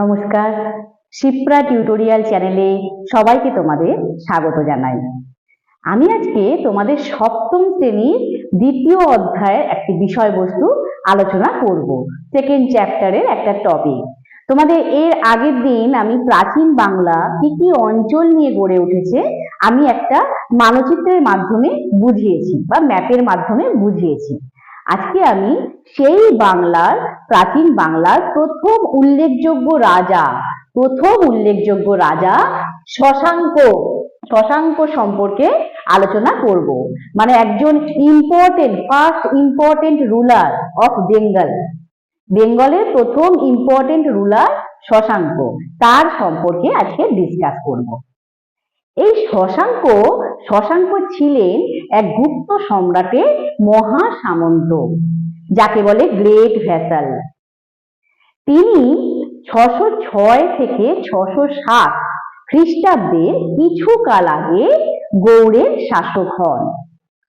নমস্কার। শিপ্রা টিউটোরিয়াল চ্যানেলে সবাইকে তোমাদের স্বাগত জানাই। আমি আজকে তোমাদের সপ্তম শ্রেণির দ্বিতীয় অধ্যায়ের একটি বিষয়বস্তু আলোচনা করব সেকেন্ড চ্যাপ্টারের একটা টপিক তোমাদের এর আগের দিন আমি প্রাচীন বাংলা কি কি অঞ্চল নিয়ে গড়ে উঠেছে, আমি একটা মানচিত্রের মাধ্যমে বুঝিয়েছি বা ম্যাপের মাধ্যমে বুঝিয়েছি। আজকে আমি সেই বাংলার, প্রাচীন বাংলার প্রথম উল্লেখযোগ্য রাজা, প্রথম উল্লেখযোগ্য রাজা শশাঙ্ক শশাঙ্ক সম্পর্কে আলোচনা করব। মানে একজন important first important ruler of Bengal বেঙ্গলের প্রথম ইম্পর্টেন্ট রুলার শশাঙ্ক। তার সম্পর্কে আজকে ডিসকাস করব। এই শশাঙ্ক শশাঙ্ক ছিলেন এক গুপ্ত সম্রাটের মহা সামন্ত যাকে বলে গ্রেট ভ্যাসাল তিনি ছশো ছয় থেকে ছশো সাত খ্রিস্টাব্দের কিছু কাল আগে গৌড়ের শাসক হন।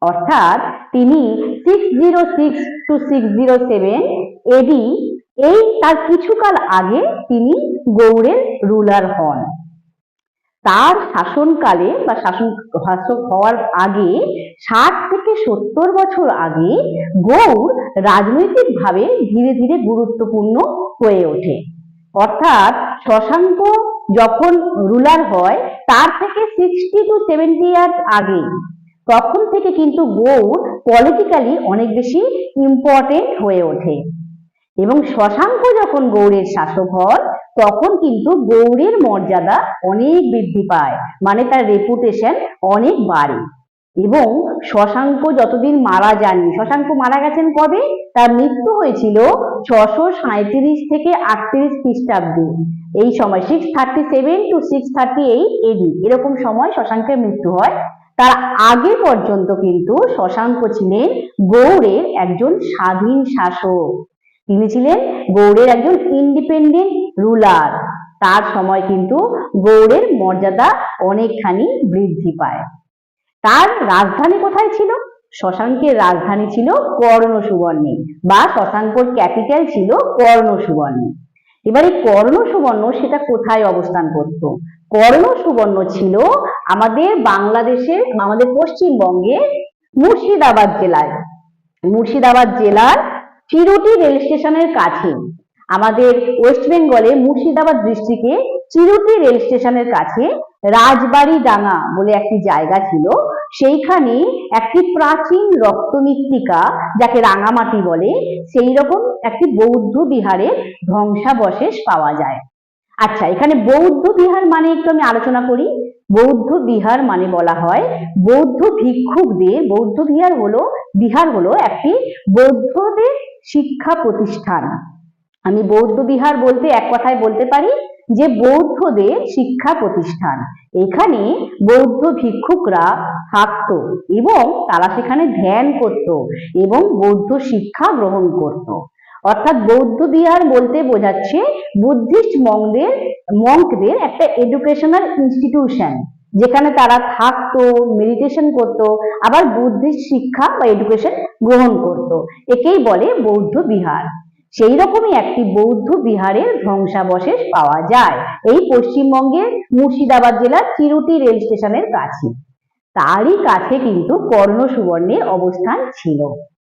অর্থাৎ তিনি six zero six to six zero seven AD এই তার কিছুকাল আগে তিনি গৌড়ের রুলার হন। তার শাসনকালে বা শাসন শাসক হওয়ার আগে, ষাট থেকে সত্তর বছর আগে গৌড় রাজনৈতিকভাবে ধীরে ধীরে গুরুত্বপূর্ণ হয়ে ওঠে। অর্থাৎ শশাঙ্ক যখন রুলার হয়, তার থেকে সিক্সটি টু সেভেন্টি ইয়ার্স আগে, তখন থেকে কিন্তু গৌড় পলিটিক্যালি অনেক বেশি ইম্পর্টেন্ট হয়ে ওঠে। এবং শশাঙ্ক যখন গৌড়ের শাসক হন তখন কিন্তু গৌড়ের মর্যাদা অনেক বৃদ্ধি পায় মানে তার রেপুটেশন অনেক বাড়ে। এবং শশাঙ্ক যতদিন মারা যাননি শশাঙ্ক মারা গেছেন কবে? তার মৃত্যু হয়েছিল ছশো সাঁত্রিশ থেকে আটত্রিশ খ্রিস্টাব্দে। এই সময় six thirty seven to six thirty eight AD এরকম সময় শশাঙ্কের মৃত্যু হয়। তার আগে পর্যন্ত কিন্তু শশাঙ্ক ছিলেন গৌড়ের একজন স্বাধীন শাসক। তিনি ছিলেন গৌড়ের একজন ইন্ডিপেন্ডেন্ট রুলার তার সময় কিন্তু গৌড়ের মর্যাদা অনেকখানি বৃদ্ধি পায়। তার রাজধানী কোথায় ছিল? শশাঙ্কের রাজধানী ছিল কর্ণ সুবর্ণে বা শশাঙ্কর ক্যাপিটাল ছিল কর্ণ সুবর্ণে এবারে কর্ণ সুবর্ণ সেটা কোথায় অবস্থান করত? কর্ণ সুবর্ণ ছিল আমাদের বাংলাদেশের, আমাদের পশ্চিমবঙ্গে মুর্শিদাবাদ জেলায়। মুর্শিদাবাদ জেলার চিরুটি রেল স্টেশনের কাছে। আমাদের ওয়েস্ট বেঙ্গলে মুর্শিদাবাদ ডিস্ট্রিক্টে চিরুটি রেল স্টেশনের কাছে রাজবাড়ি ডাঙ্গা বলে একটি জায়গা ছিল। সেইখানে একটি প্রাচীন রক্তমৃত্তিকা যাকে রাঙামাটি বলে, সেই রকম একটি বৌদ্ধ বিহারের ধ্বংসাবশেষ পাওয়া যায়। আচ্ছা এখানে বৌদ্ধ বিহার মানে একটু আমি আলোচনা করি। বৌদ্ধ বিহার মানে বলা হয় বৌদ্ধ ভিক্ষুকদের, বৌদ্ধ বিহার হলো বিহার হলো একটি বৌদ্ধদের শিক্ষা প্রতিষ্ঠান। আমি বৌদ্ধ বিহার বলতে এক কথায় বলতে পারি যে বৌদ্ধদের শিক্ষা প্রতিষ্ঠান। এখানে বৌদ্ধ ভিক্ষুকরা থাকতো এবং তারা সেখানে ধ্যান করত এবং বৌদ্ধ শিক্ষা গ্রহণ করত। অর্থাৎ বৌদ্ধ বিহার বলতে বোঝাচ্ছে বুদ্ধিস্ট মঙ্কদের মঙ্কদের একটা এডুকেশনাল ইনস্টিটিউশন যেখানে তারা থাকতো মেডিটেশন করত, আবার বুদ্ধিস্ট শিক্ষা বা এডুকেশন গ্রহণ করত। একেই বলে বৌদ্ধ বিহার। সেই রকমই একটি বৌদ্ধ বিহারের ধ্বংসাবশেষ পাওয়া যায়। এই পশ্চিমবঙ্গের মুর্শিদাবাদ জেলার চিরুটি রেল স্টেশনের কাছে। তারই কাছে কিন্তু কর্ণ সুবর্ণের অবস্থান ছিল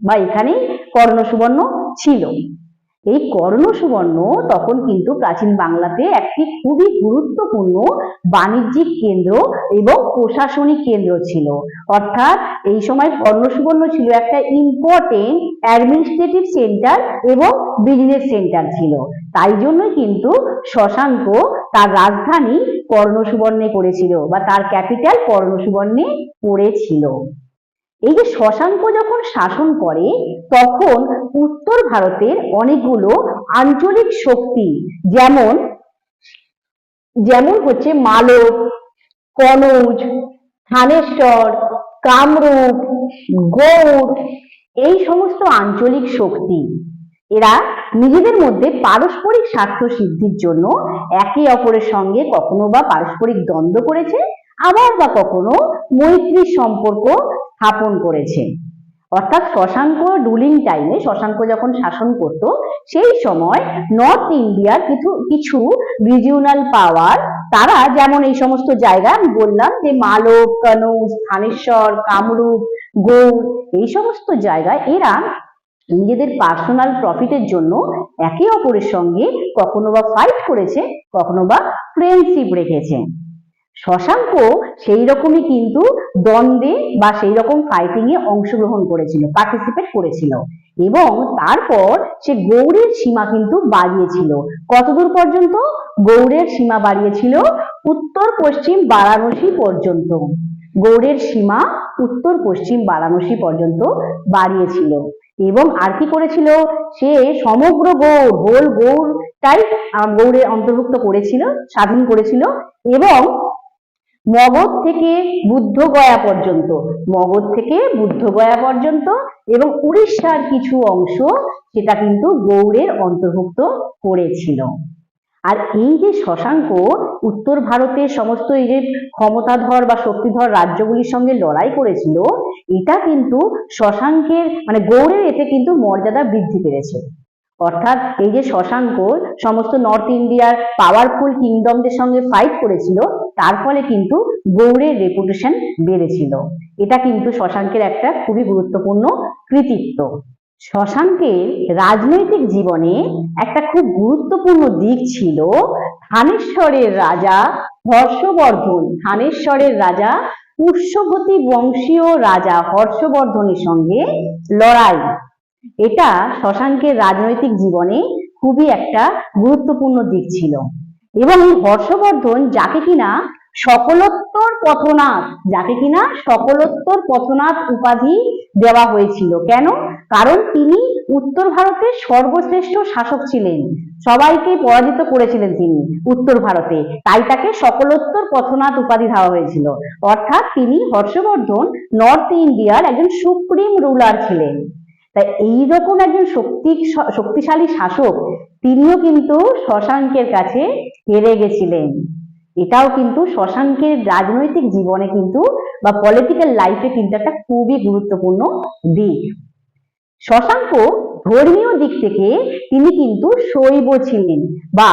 বা এখানেই কর্ণ সুবর্ণ ছিল। এই কর্ণ সুবর্ণ তখন কিন্তু প্রাচীন বাংলাতে একটি খুবই গুরুত্বপূর্ণ বাণিজ্যিক কেন্দ্র এবং প্রশাসনিক কেন্দ্র ছিল। অর্থাৎ এই সময় কর্ণ সুবর্ণ ছিল একটা ইম্পর্টেন্ট অ্যাডমিনিস্ট্রেটিভ সেন্টার এবং বিজনেস সেন্টার ছিল। তাই জন্যই কিন্তু শশাঙ্ক তার রাজধানী কর্ণ সুবর্ণে করেছিল বা তার ক্যাপিটাল কর্ণ সুবর্ণে করেছিল এই যে শশাঙ্ক যখন শাসন করে, তখন উত্তর ভারতের অনেকগুলো আঞ্চলিক শক্তি, যেমন যেমন হচ্ছে মালব, কনৌজ, থানেশ্বর, কামরূপ, গৌড়, এই সমস্ত আঞ্চলিক শক্তি, এরা নিজেদের মধ্যে পারস্পরিক স্বার্থ সিদ্ধির জন্য একে অপরের সঙ্গে কখনো বা পারস্পরিক দ্বন্দ্ব করেছে, আবার বা কখনো মৈত্রীর সম্পর্ক স্থাপন করেছে। অর্থাৎ শশাঙ্ক রুলিং টাইমে শশাঙ্ক যখন শাসন করত, সেই সময় নর্থ ইন্ডিয়ার কিছু কিছু রিজিওনাল পাওয়ার তারা যেমন এই সমস্ত জায়গা, আমি বললাম যে মালব কনৌজ থানেশ্বর কামরূপ, গৌড়, এই সমস্ত জায়গায় এরা নিজেদের পার্সোনাল প্রফিটের জন্য একে অপরের সঙ্গে কখনো বা ফাইট করেছে, কখনো বা ফ্রেন্ডশিপ রেখেছে। শশাঙ্ক সেই রকমই কিন্তু দ্বন্দ্বে বা সেই রকম ফাইটিং এ অংশগ্রহণ করেছিল পার্টিসিপেট করেছিল। এবং তারপর সে গৌড়ের সীমা কিন্তু বাড়িয়েছিল। কতদূর পর্যন্ত? গৌড়ের সীমা বাড়িয়েছিল উত্তর, পশ্চিম, বারাণসী পর্যন্ত। গৌড়ের সীমা উত্তর, পশ্চিম, বারাণসী পর্যন্ত বাড়িয়েছিল। এবং আর কি করেছিল? সে সমগ্র গৌড় হোল গৌড়টাই গৌড়ে অন্তর্ভুক্ত করেছিল, স্বাধীন করেছিল। এবং মগধ থেকে বুদ্ধগয়া পর্যন্ত, মগধ থেকে বুদ্ধগয়া পর্যন্ত এবং উড়িষ্যার কিছু অংশ সেটা কিন্তু গৌড়ের অন্তর্ভুক্ত করেছিল। আর এই যে শশাঙ্ক উত্তর ভারতের সমস্ত এই যে ক্ষমতাধর বা শক্তিধর রাজ্যগুলির সঙ্গে লড়াই করেছিল, এটা কিন্তু শশাঙ্কের মানে গৌড়ের এতে কিন্তু মর্যাদা বৃদ্ধি পেরেছে। অর্থাৎ এই যে শশাঙ্ক সমস্ত নর্থ ইন্ডিয়ার পাওয়ারফুল কিংডমদের সঙ্গে ফাইট করেছিল, তার ফলে কিন্তু গৌড়ের রেপুটেশন বেড়েছিল। এটা কিন্তু শশাঙ্কের একটা খুবই গুরুত্বপূর্ণ কৃতিত্ব। শশাঙ্কের রাজনৈতিক জীবনে একটা খুব গুরুত্বপূর্ণ দিক ছিল থানেশ্বরের রাজা হর্ষবর্ধন। থানেশ্বরের রাজা পুষ্যবতী বংশীয় রাজা হর্ষবর্ধনের সঙ্গে লড়াই। এটা শশাঙ্কের রাজনৈতিক জীবনে খুবই একটা গুরুত্বপূর্ণ দিক ছিল। এবং এই হর্ষবর্ধন যাকে কিনা সকলোত্তর পথনাথ, যাকে কিনা সকলোত্তর পথনাথ উপাধি দেওয়া হয়েছিল। কেন? কারণ তিনি উত্তর ভারতের সর্বশ্রেষ্ঠ শাসক ছিলেন। সবাইকে পরাজিত করেছিলেন তিনি উত্তর ভারতে। তাই তাকে সকলোত্তর পথনাথ উপাধি দেওয়া হয়েছিল। অর্থাৎ তিনি হর্ষবর্ধন নর্থ ইন্ডিয়ার একজন সুপ্রিম রুলার ছিলেন। তাই এইরকম একজন শক্তি, শক্তিশালী শাসক তিনিও কিন্তু শশাঙ্কের কাছে হেরে গেছিলেন। এটাও কিন্তু শশাঙ্কের রাজনৈতিক জীবনে কিন্তু বা পলিটিক্যাল লাইফে কিন্তু একটা খুবই গুরুত্বপূর্ণ দিক। শশাঙ্ক ধর্মীয় দিক থেকে তিনি কিন্তু শৈব ছিলেন বা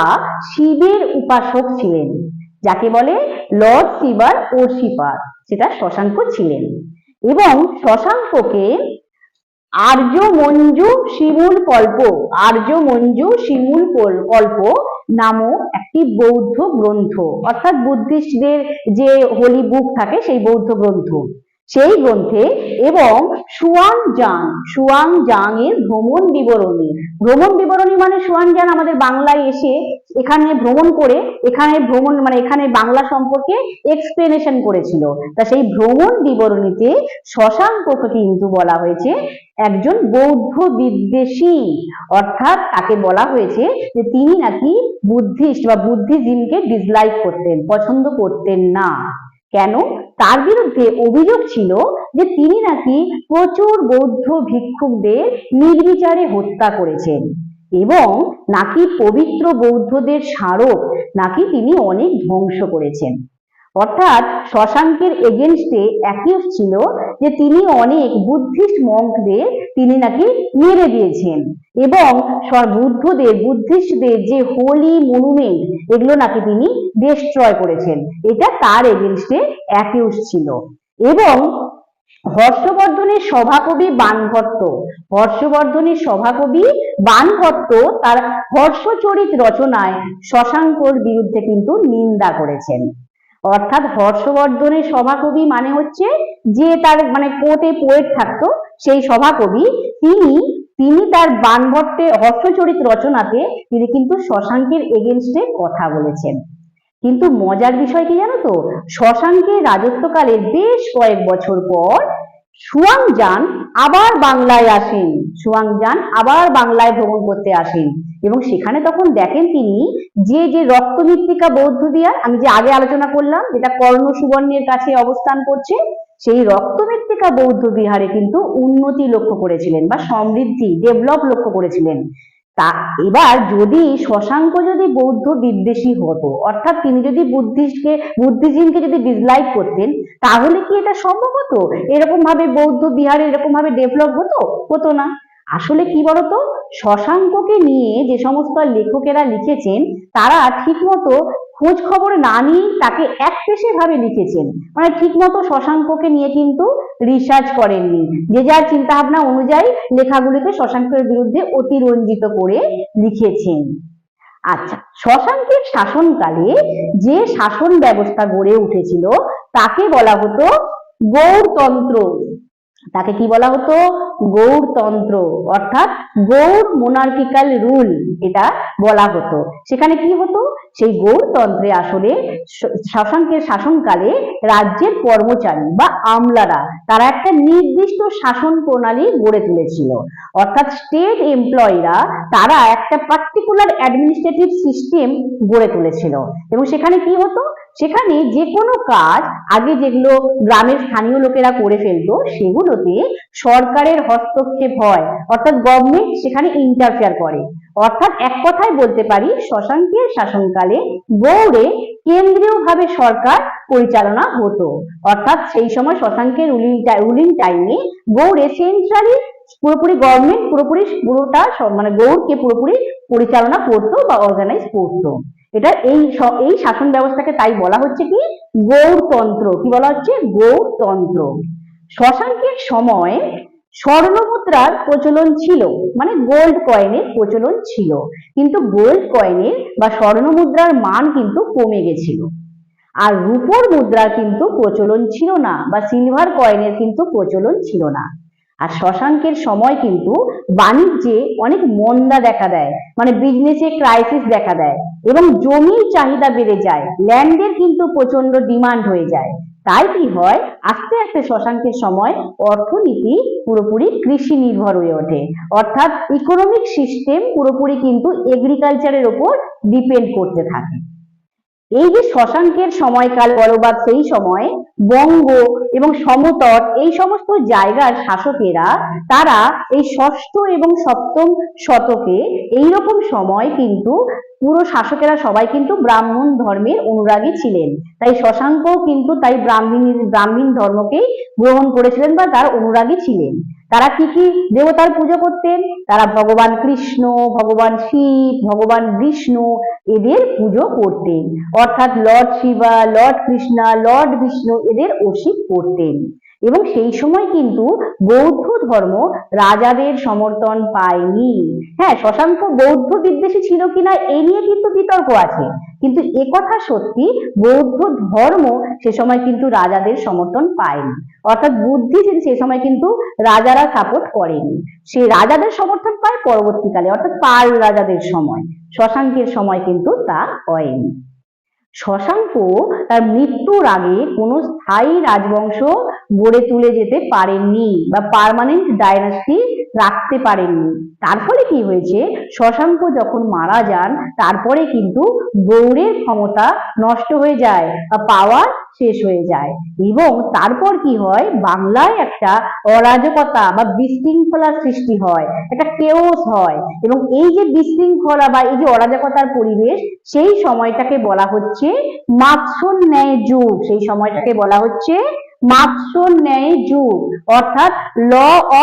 শিবের উপাসক ছিলেন, যাকে বলে লর্ড শিবার ওরশিপার সেটা শশাঙ্ক ছিলেন। এবং শশাঙ্ককে আর্য মঞ্জু শিমুল কল্প। আর্য মঞ্জু শিমুল কল- কল্প নামক একটি বৌদ্ধ গ্রন্থ। অর্থাৎ বুদ্ধিস্টদের যে হোলি বুক থাকে, সেই বৌদ্ধ গ্রন্থ। সেই গ্রন্থে এবং সুয়াং জাং সুয়াং জাং এর ভ্রমণ বিবরণী। ভ্রমণ বিবরণী মানে সুয়াং জাং আমাদের বাংলায় এসে এখানে ভ্রমণ করে, এখানে ভ্রমণ মানে এখানে বাংলা সম্পর্কে এক্সপ্লেনেশন করেছিল। তা সেই ভ্রমণ বিবরণীতে শশাঙ্ককে কিন্তু বলা হয়েছে, একজন বৌদ্ধ বিদ্বেষী। অর্থাৎ তাকে বলা হয়েছে যে তিনি নাকি বুদ্ধিস্ট বা বুদ্ধিজমকে ডিসলাইক করতেন, পছন্দ করতেন না। কেন? তার বিরুদ্ধে অভিযোগ ছিল যে তিনি নাকি প্রচুর বৌদ্ধ ভিক্ষুকদের নির্বিচারে হত্যা করেছেন এবং নাকি পবিত্র বৌদ্ধদের স্মারক নাকি তিনি অনেক ধ্বংস করেছেন। অর্থাৎ শশাঙ্কের এগেনস্টে অ্যাকিউজ ছিল যে তিনি অনেক বুদ্ধিস্ট মঙ্কদের তিনি নাকি মেরে দিয়েছেন। এবং বুদ্ধদের বুদ্ধিস্টদের যে হোলি মনুমেন্ট এগুলো নাকি তিনি ডিস্ট্রয় করেছেন। এটা তার এগেনস্টে অ্যাকিউজ ছিল। এবং হর্ষবর্ধনের সভাকবি বানভট্ট হর্ষবর্ধনের সভাকবি বানভট্ট তার হর্ষচরিত রচনায় শশাঙ্কর বিরুদ্ধে কিন্তু নিন্দা করেছেন। অর্থাৎ হর্ষবর্ধনের সভাকবি মানে হচ্ছে যে তার মানে কোর্টে পোয়েট থাকতো, সেই সভাকবি, তিনি তিনি তার বানভট্টে হর্ষচরিত রচনাতে তিনি কিন্তু শশাঙ্কের এগেনস্টে কথা বলেছেন। কিন্তু মজার বিষয় কি জানো তো? শশাঙ্কের রাজত্বকালে বেশ কয়েক বছর পর সুয়াংজান আবার বাংলায় আসেন। সুয়াংজান আবার বাংলায় ভ্রমণ করতে আসেন। এবং সেখানে তখন দেখেন তিনি যে যে রক্ত মৃত্তিকা বৌদ্ধ বিহার আমি যে আগে আলোচনা করলাম, যেটা কর্ণ সুবর্ণের কাছে অবস্থান করছে, সেই রক্তমৃত্তিকা বৌদ্ধ বিহারে কিন্তু উন্নতি লক্ষ্য করেছিলেন বা সমৃদ্ধি ডেভেলপ লক্ষ্য করেছিলেন। তা এবার যদি শশাঙ্ক যদি বৌদ্ধ বিদ্বেষী হতো, অর্থাৎ তিনি যদি বুদ্ধিস্টকে বুদ্ধিজীবকে যদি ডিসলাইক করতেন, তাহলে কি এটা সম্ভব হতো? এরকম ভাবে বৌদ্ধ বিহারে এরকম ভাবে ডেভেলপ হতো? হতো না। আসলে কি বলতো? শশাঙ্ককে নিয়ে যে সমস্ত লেখকেরা লিখেছেন, তারা ঠিকমতো খোঁজ খবর না নিয়ে তাকে একপেশে ভাবে লিখেছেন। মানে ঠিকমতো শশাঙ্ককে নিয়ে কিন্তু রিসার্চ করেননি। যে যার চিন্তা ভাবনা অনুযায়ী লেখাগুলিতে শশাঙ্কের বিরুদ্ধে অতিরঞ্জিত করে লিখেছেন। আচ্ছা শশাঙ্কের শাসনকালে যে শাসন ব্যবস্থা গড়ে উঠেছিল, তাকে বলা হতো গৌড়তন্ত্র তাকে কি বলা হতো? গৌড়তন্ত্র, অর্থাৎ গৌড় মোনার্কিক্যাল রুল এটা বলা হতো। সেখানে কি হতো? সেই গৌরতন্ত্রে আসলে শ- শশাঙ্কের শাসনকালে রাজ্যের কর্মচারী বা আমলারা, তারা একটা নির্দিষ্ট শাসন প্রণালী গড়ে তুলেছিল। অর্থাৎ স্টেট এমপ্লয়িরা তারা একটা পার্টিকুলার অ্যাডমিনিস্ট্রেটিভ সিস্টেম গড়ে তুলেছিল। এবং সেখানে কি হতো? সেখানে যে কোনো কাজ আগে যেগুলো গ্রামের স্থানীয় লোকেরা করে ফেলতো, সেগুলোতে সরকারের হস্তক্ষেপ হয়। অর্থাৎ গভর্নমেন্ট সেখানে ইন্টারফেয়ার করে। অর্থাৎ এক কথায় বলতে পারি, শশাঙ্কের শাসনকালে গৌড়ে কেন্দ্রীয়ভাবে সরকার পরিচালনা হতো। অর্থাৎ সেই সময় শশাঙ্কের রুলিং রুলিং টাইমে গৌড়ে সেন্ট্রালি পুরোপুরি গভর্নমেন্ট পুরোপুরি পুরোটা মানে গৌড়কে পুরোপুরি পরিচালনা করতো বা অর্গানাইজ করতো। এটা এই এই শাসন ব্যবস্থাকে তাই বলা হচ্ছে কি? গৌড়তন্ত্র কি বলা হচ্ছে? গৌড়তন্ত্র শশাঙ্কের সময় স্বর্ণ মুদ্রার প্রচলন ছিল মানে গোল্ড কয়েনের প্রচলন ছিল। কিন্তু গোল্ড কয়েনের বা স্বর্ণ মুদ্রার মান কিন্তু কমে গেছিল। আর রূপোর মুদ্রার কিন্তু প্রচলন ছিল না, বা সিলভার কয়েনের কিন্তু প্রচলন ছিল না। আর শশাঙ্কের সময় কিন্তু বাণিজ্যে অনেক মন্দা দেখা দেয় মানে বিজনেসে ক্রাইসিস দেখা দেয় এবং জমির চাহিদা বেড়ে যায় ল্যান্ডের কিন্তু প্রচণ্ড ডিমান্ড হয়ে যায়। তাই কি হয়? আস্তে আস্তে শশাঙ্কের সময় অর্থনীতি পুরোপুরি কৃষি নির্ভর হয়ে ওঠে। অর্থাৎ ইকোনমিক সিস্টেম পুরোপুরি কিন্তু এগ্রিকালচারের ওপর ডিপেন্ড করতে থাকে। এই যে শশাঙ্কের সময়কাল বলো বা সেই সময় বঙ্গ এবং সমতট এই সমস্ত জায়গার শাসকেরা, তারা এই ষষ্ঠ এবং সপ্তম শতকে এইরকম সময় কিন্তু পুরো শাসকেরা সবাই কিন্তু ব্রাহ্মণ ধর্মের অনুরাগী ছিলেন। তাই শশাঙ্ক কিন্তু তাই ব্রাহ্মণ ব্রাহ্মণ ধর্মকেই গ্রহণ করেছিলেন বা তার অনুরাগী ছিলেন। তারা কি কি দেবতার পুজো করতেন? তারা ভগবান কৃষ্ণ, ভগবান শিব, ভগবান বিষ্ণু এদের পুজো করতেন। অর্থাৎ lord Shiva, lord Krishna, lord Vishnu এদের অসিত করতেন এবং সেই সময় কিন্তু বৌদ্ধ ধর্ম রাজাদের সমর্থন পায়নি। হ্যাঁ শশাঙ্ক বৌদ্ধ বিদ্বেষী ছিল কিনা এই নিয়ে কিন্তু বিতর্ক আছে। কিন্তু একথা সত্যি বৌদ্ধ ধর্ম সে সময় কিন্তু রাজাদের সমর্থন পায়নি। অর্থাৎ বুদ্ধিজীবী সে সময় কিন্তু রাজারা সাপোর্ট করেনি। সে রাজাদের সমর্থন পায় পরবর্তীকালে, অর্থাৎ পাল রাজাদের সময়। শশাঙ্কের সময় কিন্তু তা হয়নি। শশাঙ্ক তার মৃত্যুর আগে কোনো স্থায়ী রাজবংশ গড়ে তুলে যেতে পারেননি বা পার্মানেন্ট ডাইনাস্টি রাখতে পারেননি। তার ফলে কি হয়েছে? শশাঙ্ক যখন মারা যান, তারপরে কিন্তু গৌড়ের ক্ষমতা নষ্ট হয়ে যায় বা পাওয়ার শেষ হয়ে যায়। এবং তারপর কি হয়? বাংলায় একটা অরাজকতা বা বিশৃঙ্খলার সৃষ্টি হয়, একটা কেওস হয়। এবং এই যে বিশৃঙ্খলা বা এই যে অরাজকতার পরিবেশ, সেই সময়টাকে বলা হচ্ছে মাৎসর ন্যায় যুগ। সেই সময়টাকে বলা হচ্ছে মাৎসর ন্যায় যুগ। অর্থাৎ ল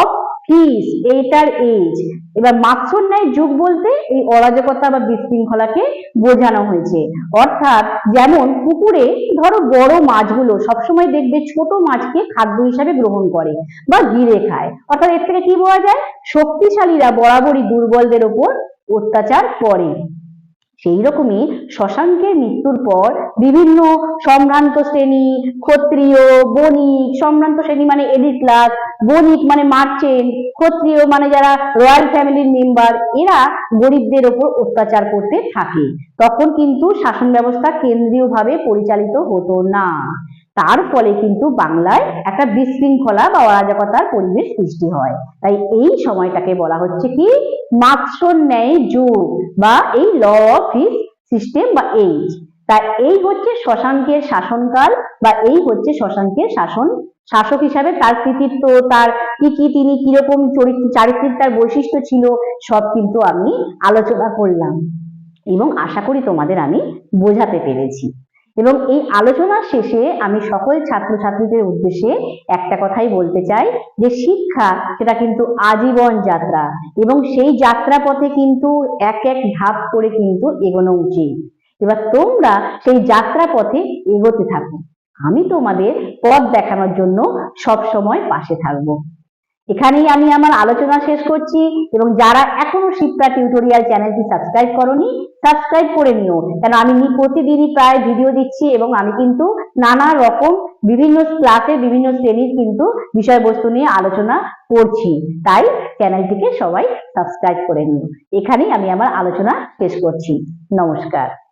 অফ পিস এইটার এজ এবার মাৎসর ন্যায় যুগ বলতে এই অরাজকতা বা বিশৃঙ্খলাকে বোঝানো হয়েছে। অর্থাৎ যেমন পুকুরে ধরো বড় মাছগুলো সবসময় দেখবে ছোট মাছকে খাদ্য হিসাবে গ্রহণ করে বা গিলে খায়। অর্থাৎ এর থেকে কি বোঝা যায়? শক্তিশালীরা বরাবরই দুর্বলদের ওপর অত্যাচার করে। সেই রকমই শশাঙ্কের মৃত্যুর পর বিভিন্ন সম্ভ্রান্ত শ্রেণি, ক্ষত্রিয়, বণিক, সম্ভ্রান্ত শ্রেণি মানে এলিট ক্লাস বণিক মানে মার্চেন্ট ক্ষত্রিয় মানে যারা রয়্যাল ফ্যামিলির মেম্বার এরা গরিবদের ওপর অত্যাচার করতে থাকে। তখন কিন্তু শাসন ব্যবস্থা কেন্দ্রীয়ভাবে পরিচালিত হতো না। তার ফলে কিন্তু বাংলায় একটা বিশৃঙ্খলা বা অরাজকতার পরিবেশ সৃষ্টি হয়। তাই এই সময়টাকে বলা হচ্ছে কি? মাৎসর ন্যায় যুগ বা এই ল অফ সিস্টেম বা এইজ তা এই হচ্ছে শশাঙ্কের শাসনকাল বা এই হচ্ছে শশাঙ্কের শাসন শাসক হিসাবে তার কৃতিত্ব, তার কি কি তিনি কীরকম চরিত্র, চারিত্রিক তার বৈশিষ্ট্য ছিল, সব কিন্তু আমি আলোচনা করলাম। এবং আশা করি তোমাদের আমি বোঝাতে পেরেছি। এবং এই আলোচনার শেষে আমি সকল ছাত্রছাত্রীদের উদ্দেশ্যে একটা কথাই বলতে চাই যে শিক্ষা সেটা কিন্তু আজীবন যাত্রা এবং সেই যাত্রা পথে কিন্তু এক এক ধাপ করে কিন্তু এগোনো উচিত। এবার তোমরা সেই যাত্রা পথে এগোতে থাকো। আমি তোমাদের পথ দেখানোর জন্য সব সময় পাশে থাকব। এখানেই আমি আমার আলোচনা শেষ করছি এবং যারা এখনও শিক্ষা টিউটোরিয়াল চ্যানেলটি সাবস্ক্রাইব করনি, সাবস্ক্রাইব করে নিও। কেন, আমি প্রতিদিনই প্রায় ভিডিও দিচ্ছি এবং আমি কিন্তু নানা রকম বিভিন্ন ক্লাসে বিভিন্ন শ্রেণির কিন্তু বিষয়বস্তু নিয়ে আলোচনা করছি। তাই চ্যানেলটিকে সবাই সাবস্ক্রাইব করে নিও। এখানেই আমি আমার আলোচনা শেষ করছি। নমস্কার।